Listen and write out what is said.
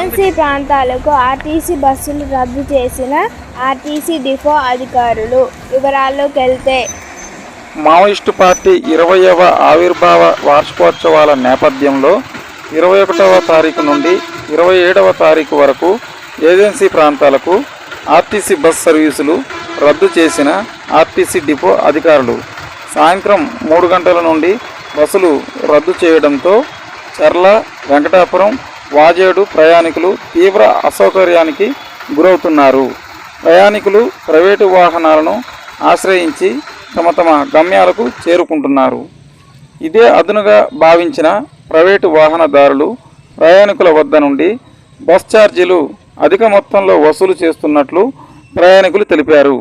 Emergency ప్రాంతాలకు RTC బస్సులు రద్దు చేసిన ఆర్టీసీ డిపో అధికారులు వివరాల్లోకి వెళ్తే మావోయిస్టు పార్టీ ఇరవయవ ఆవిర్భావ వార్షికోత్సవాల నేపథ్యంలో ఇరవై ఒకటవ తారీఖు నుండి ఇరవై ఏడవ తారీఖు వరకు ఏజెన్సీ ప్రాంతాలకు ఆర్టీసీ బస్ సర్వీసులు రద్దు చేసిన ఆర్టీసీ డిపో అధికారులు సాయంత్రం మూడు గంటల నుండి బస్సులు రద్దు చేయడంతో చర్ల వెంకటాపురం వాజేడు ప్రయాణికులు తీవ్ర అసౌకర్యానికి గురవుతున్నారు. ప్రయాణికులు ప్రైవేటు వాహనాలను ఆశ్రయించి తమ తమ గమ్యాలకు చేరుకుంటున్నారు. ఇదే అదునుగా భావించిన ప్రైవేటు వాహనదారులు ప్రయాణికుల వద్ద నుండి బస్ ఛార్జీలు అధిక మొత్తంలో వసూలు చేస్తున్నట్లు ప్రయాణికులు తెలిపారు.